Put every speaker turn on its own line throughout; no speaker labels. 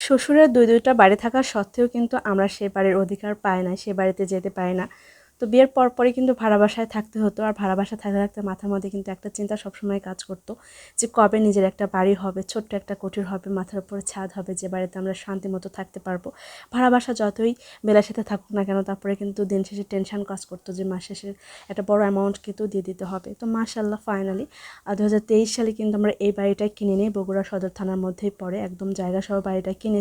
শ্বশুরের দুই দুইটা বাড়ি থাকা সত্ত্বেও কিন্তু আমরা সে বাড়ির অধিকার পাই না, সে বাড়িতে যেতে পারি না। তো বিয়ের পরপরই কিন্তু ভাড়া বাসায় থাকতে হতো। আর ভাড়া বাসায় থাকতে থাকতে মাথার মধ্যে কিন্তু একটা চিন্তা সবসময় কাজ করতো যে কবে নিজের একটা বাড়ি হবে, ছোট্ট একটা কুটির হবে, মাথার উপরে ছাদ হবে, যে বাড়িতে আমরা শান্তি মতো থাকতে পারব। ভাড়া বাসা যতই বেলার সাথে থাকুক না কেন, তারপরে কিন্তু দিন শেষে টেনশন কাজ করতো যে মাস শেষে একটা বড় অ্যামাউন্ট কিন্তু দিয়ে দিতে হবে। তো মাশাল্লাহ ফাইনালি দু হাজার তেইশ সালে কিন্তু আমরা এই বাড়িটাই কিনে নিই বগুড়া সদর থানার মধ্যেই পড়ে, একদম জায়গা সহ বাড়িটা কিনে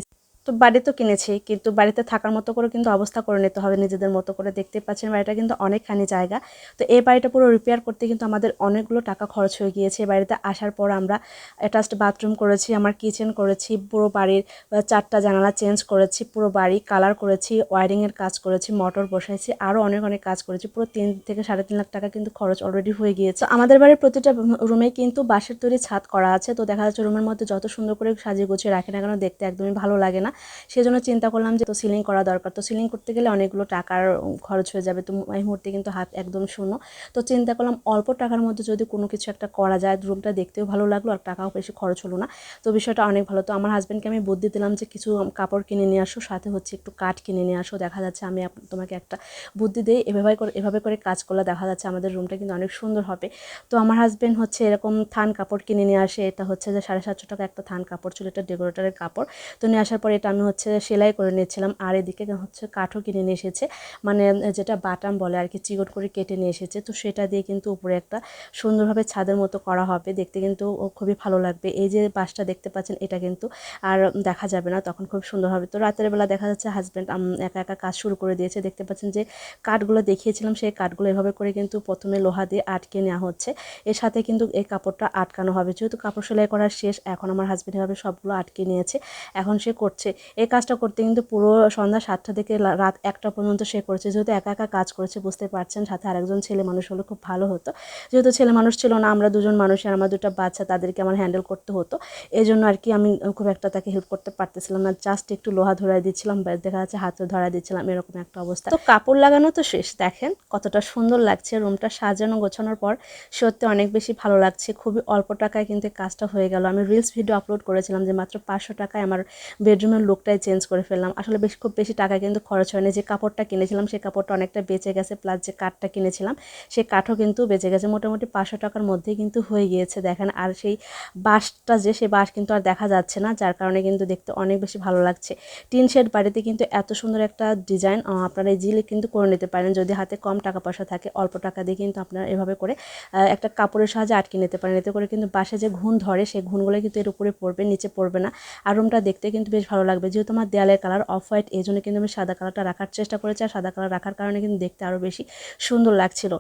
তো বাড়ি তো কিনেছি, কিন্তু বাড়িতে থাকার মতো করে কিন্তু অবস্থা করে নিতে হবে, নিজেদের মতো করে। দেখতে পাচ্ছেন বাড়িটা কিন্তু অনেকখানি জায়গা। তো এই বাড়িটা পুরো রিপেয়ার করতে কিন্তু আমাদের অনেকগুলো টাকা খরচ হয়ে গিয়েছে। বাড়িতে আসার পর আমরা অ্যাটাচড বাথরুম করেছি, আমার কিচেন করেছি, পুরো বাড়ির চারটা জানালা চেঞ্জ করেছি, পুরো বাড়ি কালার করেছি ওয়ারিংয়ের কাজ করেছি মোটর বসাইছি আরও অনেক অনেক কাজ করেছি। পুরো তিন থেকে সাড়ে তিন লাখ টাকা কিন্তু খরচ অলরেডি হয়ে গিয়েছে। আমাদের বাড়ির প্রতিটা রুমে কিন্তু বাঁশের তৈরি ছাদ করা আছে। তো দেখা যাচ্ছে রুমের মধ্যে যত সুন্দর করে সাজিয়ে গুছিয়ে রাখে না কেন, দেখতে একদমই ভালো লাগে না। সেজন্য চিন্তা করলাম যে তো সিলিং করা দরকার। তো সিলিং করতে গেলে অনেকগুলো টাকার খরচ হয়ে যাবে। তো এই মুহূর্তে কিন্তু হাত একদম শূন্য। তো চিন্তা করলাম অল্প টাকার মধ্যে যদি কোনো কিছু একটা করা যায়, রুমটা দেখতেও ভালো লাগল আর টাকাও বেশি খরচ হলো না। তো বিষয়টা অনেক ভালো। তো আমার হাজব্যান্ডকে আমি বুদ্ধি দিলাম যে কিছু কাপড় কিনে নিয়ে আসো, সাথে হচ্ছে একটু কাঠ কিনে নিয়ে আসো। দেখা যাচ্ছে আমি তোমাকে একটা বুদ্ধি দিই। এভাবে করে এভাবে করে কাজ করলে দেখা যাচ্ছে আমাদের রুমটা কিন্তু অনেক সুন্দর হবে। তো আমার হাজব্যান্ড হচ্ছে এরকম থান কাপড় কিনে নিয়ে আসে। এটা হচ্ছে যে সাড়ে সাতশো টাকা একটা থান কাপড় ছিল। এটা ডেকোরেটরের কাপড়। তো নিয়ে আসার পরে এটা আমি হচ্ছে সেলাই করে নিয়েছিলাম। আর এদিকে হচ্ছে কাঠও কিনে নিয়ে এসেছে। মানে যেটা বাটাম বলে আর কি, চিকট করে কেটে নিয়ে এসেছে। তো সেটা দিয়ে কিন্তু উপরে একটা সুন্দরভাবে ছাদের মতো করা হবে। দেখতে কিন্তু খুবই ভালো লাগবে। এই যে বাসটা দেখতে পাচ্ছেন, এটা কিন্তু আর দেখা যাবে না তখন খুব সুন্দর হবে। তো রাতের বেলা দেখা যাচ্ছে হাজব্যান্ড একা একা কাজ শুরু করে দিয়েছে। দেখতে পাচ্ছেন যে কাঠগুলো দেখিয়েছিলাম, সেই কাঠগুলো এভাবে করে কিন্তু প্রথমে লোহা দিয়ে আটকে নেওয়া হচ্ছে। এর সাথে কিন্তু এই কাপড়টা আটকানো হবে। যেহেতু কাপড় সেলাই করা শেষ, এখন আমার হাজব্যান্ড এভাবে সবগুলো আটকে নিয়েছে। এখন সে করছে এই কাজটা করতে কিন্তু পুরো সন্ধ্যা সাতটা থেকে রাত একটা পর্যন্ত সে করেছে। যেহেতু একা একা কাজ করেছে, বুঝতে পারছেন, সাথে আরেকজন ছেলে মানুষ হলে খুব ভালো হতো। যেহেতু ছেলে মানুষ ছিল না, আমরা দুজন মানুষ আর আমার দুটো বাচ্চা, তাদেরকে আমার হ্যান্ডেল করতে হতো। এই জন্য আর কি আমি খুব একটা তাকে হেল্প করতে পারতেছিলাম না। জাস্ট একটু লোহা ধরাই দিচ্ছিলাম দেখা যাচ্ছে হাতে ধরাই দিচ্ছিলাম, এরকম একটা অবস্থা। তো কাপড় লাগানো তো শেষ, দেখেন কতটা সুন্দর লাগছে রুমটা সাজানো, গোছানোর পর সত্যি অনেক বেশি ভালো লাগছে। খুবই অল্প টাকায় কিন্তু কাজটা হয়ে গেল। আমি রিলস ভিডিও আপলোড করেছিলাম যে মাত্র পাঁচশো টাকায় আমার বেডরুমের লুকটাই চেঞ্জ করে ফেললাম। আসলে বেশ খুব বেশি টাকা কিন্তু খরচ হয়নি। যে কাপড়টা কিনেছিলাম সেই কাপড়টা অনেকটা বেঁচে গেছে প্লাস যে কাঠটা কিনেছিলাম সেই কাঠও কিন্তু বেঁচে গেছে। মোটামুটি পাঁচশো টাকার মধ্যেই কিন্তু হয়ে গিয়েছে, দেখেন। আর সেই বাঁশটা যে সেই বাঁশ কিন্তু আর দেখা যাচ্ছে না, যার কারণে কিন্তু দেখতে অনেক বেশি ভালো লাগছে। টিন শেড বাড়িতে কিন্তু এত সুন্দর একটা ডিজাইন আপনারা ইজিলি কিন্তু করে নিতে পারেন। যদি হাতে কম টাকা পয়সা থাকে, অল্প টাকা দিয়ে কিন্তু আপনারা এভাবে করে একটা কাপড়ের সাহায্যে আটকে নিতে পারেন। এতে করে কিন্তু বাসে যে ঘুণ ধরে সেই ঘুণগুলো কিন্তু এর উপরে পড়বে, নিচে পড়বে না। আর রুমটা দেখতে কিন্তু বেশ ভালো লাগবে। যেহেতু আমার দেয়ালের কালার অফ হোয়াইট এই জন্য কিন্তু আমি সাদা কালারটা রাখার চেষ্টা করেছি। আর সাদা কালার রাখার কারণে কিন্তু দেখতে আরও বেশি সুন্দর লাগছিল।